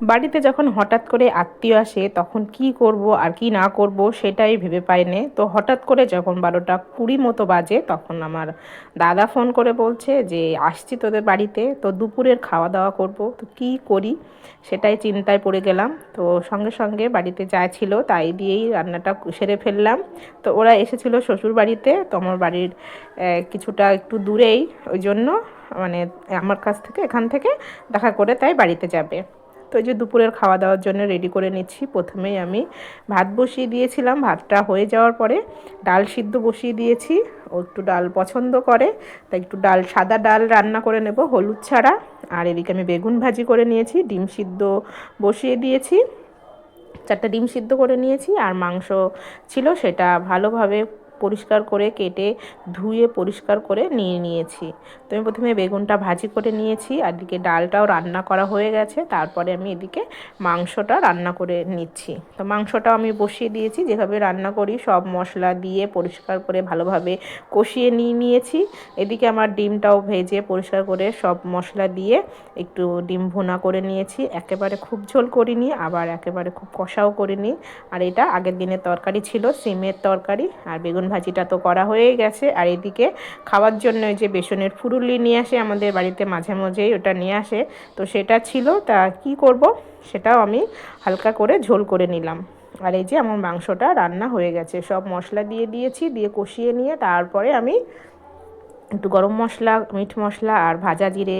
বাড়িতে যখন হঠাৎ করে আত্মীয় আসে, তখন কি করব আর কি না করব সেটাই ভেবে পাইনে তো হঠাৎ করে যখন বারোটা কুড়ি মতো বাজে, তখন আমার দাদা ফোন করে বলছে যে, আসছি তোদের বাড়িতে, তো দুপুরের খাওয়া দাওয়া করব, তো কি করি? সেটাই চিন্তায় পড়ে গেলাম। তো সঙ্গে সঙ্গে বাড়িতে যা ছিল তাই দিয়েই রান্নাটা সেরে ফেললাম। তো ওরা এসেছিল শ্বশুর বাড়িতে, তো আমার বাড়ির কিছুটা একটু দূরেই। ওই জন্য মানে আমার কাছ থেকে, এখান থেকে দেখা করে তাই বাড়িতে যাবে। তো যে দুপুরের খাওয়া দাওয়ার জন্য রেডি করে নিচ্ছি। প্রথমেই আমি ভাত বসিয়ে দিয়েছিলাম। ভাতটা হয়ে যাওয়ার পরে ডাল সিদ্ধ বসিয়ে দিয়েছি। ও একটু ডাল পছন্দ করে, তাই একটু ডাল, সাদা ডাল রান্না করে নেব, হলুদ ছাড়া। আর এদিকে আমি বেগুন ভাজি করে নিয়েছি, ডিম সিদ্ধ বসিয়ে দিয়েছি। চারটা ডিম সিদ্ধ করে নিয়েছি, আর মাংস ছিল সেটা ভালোভাবে পরিষ্কার করে কেটে ধুয়ে পরিষ্কার করে নিয়ে নিয়েছি। তো আমি প্রথমে বেগুনটা ভাজি করে নিয়েছি, আর এদিকে ডালটাও রান্না করা হয়ে গেছে। তারপরে আমি এদিকে মাংসটা রান্না করে নিচ্ছি। তো মাংসটাও আমি বসিয়ে দিয়েছি, যেভাবে রান্না করি সব মশলা দিয়ে পরিষ্কার করে ভালোভাবে কষিয়ে নিয়ে নিয়েছি। এদিকে আমার ডিমটাও ভেজে পরিষ্কার করে সব মশলা দিয়ে একটু ডিম ভুনা করে নিয়েছি। একেবারে খুব ঝোল করিনি, আবার একেবারে খুব কষাও করিনি। আর এটা আগের দিনের তরকারি ছিল, সিমের তরকারি, আর বেগুন ভাজিটা তো করা হয়েই গেছে। আর এদিকে খাওয়ার জন্য যে বেসনের ফুরুলি নিয়ে আসে আমাদের বাড়িতে মাঝে মাঝেই ওটা নিয়ে আসে। তো সেটা ছিল, তা কি করব সেটাও আমি হালকা করে ঝোল করে নিলাম। আর এই যে আমার মাংসটা রান্না হয়ে গেছে, সব মশলা দিয়ে দিয়েছি, দিয়ে কষিয়ে নিয়ে তারপরে আমি একটু গরম মশলা, মিট মশলা আর ভাজা জিরে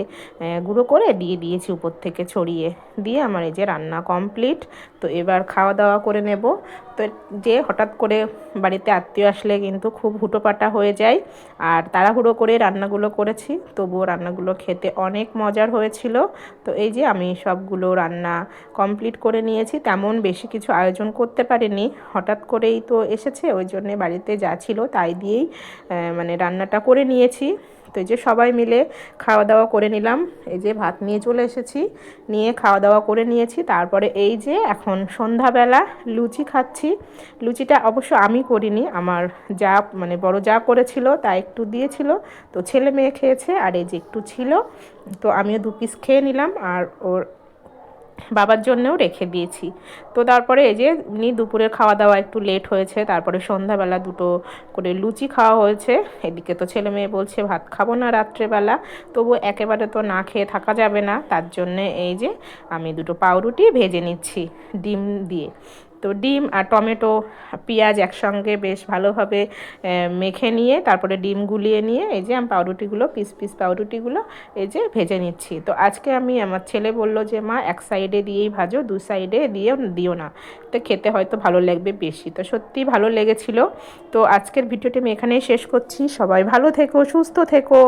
গুঁড়ো করে দিয়ে দিয়েছি উপর থেকে ছড়িয়ে। দিয়ে আমার এই যে রান্না কমপ্লিট, তো এবার খাওয়া দাওয়া করে নেব। তো যে হঠাৎ করে বাড়িতে আত্মীয় আসলে কিন্তু খুব হুটোপাটা হয়ে যায়। আর তাড়াহুড়ো করে রান্নাগুলো করেছি, তবুও রান্নাগুলো খেতে অনেক মজার হয়েছিল। তো এই যে আমি সবগুলো রান্না কমপ্লিট করে নিয়েছি, তেমন বেশি কিছু আয়োজন করতে পারিনি। হঠাৎ করেই তো এসেছে, ওই জন্যে বাড়িতে যা ছিল তাই দিয়েই মানে রান্নাটা করে নিয়েছি। তো এই যে সবাই মিলে খাওয়া দাওয়া করে নিলাম। এই যে ভাত নিয়ে চলে এসেছি। নিয়ে খাওয়া দাওয়া করে নিয়েছি। তারপরে এই যে এখন সন্ধ্যাবেলা লুচি খাচ্ছি। লুচিটা অবশ্য আমি করিনি। আমার যা মানে বড় যা করেছিল তা একটু দিয়েছিল। তো ছেলে মেয়ে খেয়েছে আর এই যে একটু ছিল। তো আমিও দু পিস খেয়ে নিলাম। আর ওর বাবার জন্যও রেখে দিয়েছি। তো তারপরে এই যে উনি দুপুরের খাওয়া দাওয়া একটু লেট হয়েছে, তারপরে সন্ধ্যাবেলা দুটো করে লুচি খাওয়া হয়েছে। এদিকে তো ছেলে মেয়ে বলছে, ভাত খাব না রাত্রেবেলা। তবু একেবারে তো না খেয়ে থাকা যাবে না। তার জন্যে এই যে আমি দুটো পাউরুটি ভেজে নিচ্ছি, ডিম দিয়ে। তো ডিম আর টমেটো, পেঁয়াজ একসঙ্গে বেশ ভালোভাবে মেখে নিয়ে তারপরে ডিম গুলিয়ে নিয়ে এই যে আমি পাউরুটিগুলো, পিস পিস পাউরুটিগুলো এই যে ভেজে নিচ্ছি। তো আজকে আমি, আমার ছেলে বলল যে, মা, এক সাইডে দিয়েই ভাজো, দু সাইডে দিয়ে দিও না। তো খেতে হয়তো ভালো লাগবে বেশি। তো সত্যি ভালো লেগেছিল। তো আজকের ভিডিওটি আমি এখানেই শেষ করছি। সবাই ভালো থেকো, সুস্থ থেকো।